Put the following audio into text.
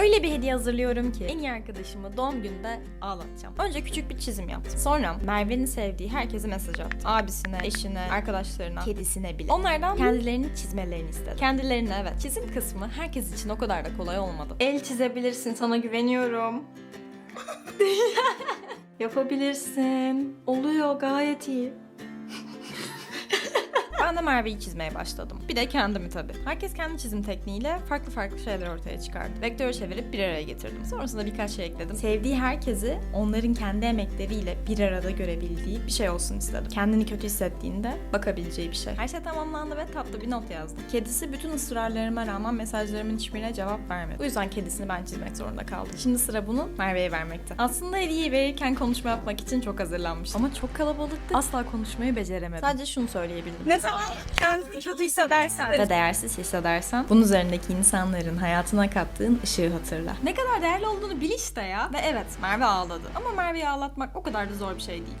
Öyle bir hediye hazırlıyorum ki en iyi arkadaşımı doğum gününde ağlatacağım. Önce küçük bir çizim yaptım. Sonra Merve'nin sevdiği herkese mesaj attım. Abisine, eşine, arkadaşlarına, kedisine bile. Onlardan kendilerini çizmelerini istedim. Kendilerine evet. Çizim kısmı herkes için o kadar da kolay olmadı. El çizebilirsin sana güveniyorum. Yapabilirsin. Oluyor gayet iyi. Ben de Merve'yi çizmeye başladım. Bir de kendimi tabii. Herkes kendi çizim tekniğiyle farklı farklı şeyler ortaya çıkardı. Vektörü çevirip bir araya getirdim. Sonrasında birkaç şey ekledim. Sevdiği herkesi onların kendi emekleriyle bir arada görebildiği bir şey olsun istedim. Kendini kötü hissettiğinde bakabileceği bir şey. Her şey tamamlandı ve tatlı bir not yazdım. Kedisi bütün ısrarlarıma rağmen mesajlarımın hiçbirine cevap vermedi. Bu yüzden kedisini ben çizmek zorunda kaldım. Şimdi sıra bunu Merve'ye vermekte. Aslında hediyeyi verirken konuşma yapmak için çok hazırlanmıştım. Ama çok kalabalıktı. Asla konuşmayı beceremedim. Sadece şunu söyleyebildim. Ne zaman kendini kötü hissedersen. ve değersiz hissedersen bunun üzerindeki insanların hayatına kattığın ışığı hatırla. Ne kadar değerli olduğunu bil işte ya. Ve evet Merve ağladı. Ama Merve'yi ağlatmak o kadar da zor bir şey değil.